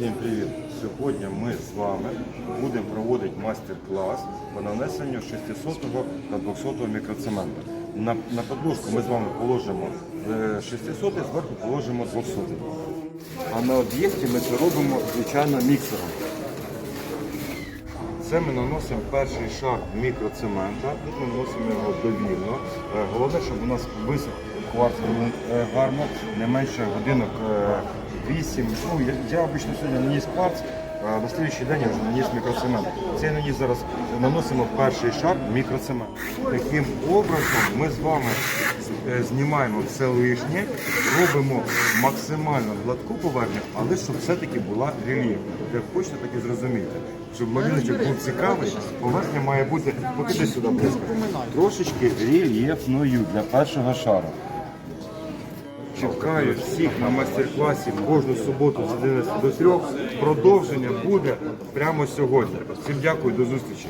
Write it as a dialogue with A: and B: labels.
A: Всім привіт! Сьогодні ми з вами будемо проводити майстер-клас по нанесенню 600 та 200 мікроцементу. На, на подложку ми з вами положимо е, 600, зверху положимо 200. А на об'єкті ми це робимо, звичайно, міксером. Це ми наносимо перший шар мікроцемента. Тут ми наносимо його довільно. Е, Головне, щоб у нас висох кварц е, гарно, не менше годинок 8. Ну, я, я обично сьогодні наніс кварц, а на слідчий день я вже наніс мікроцемент. Це наніс зараз наносимо перший шар мікроцемент. Таким образом ми з вами е, знімаємо все лишнє, робимо максимально гладку поверхню, але щоб все-таки була рельєфна. Як хочете, так і зрозумієте. Щоб малюночок був цікавий, поверхня має бути, покиди сюди близько, трошечки рельєфною для першого шару. Чекаю всіх на майстер-класі кожну суботу з 11 до 3. Продовження буде прямо сьогодні. Всім дякую, до зустрічі.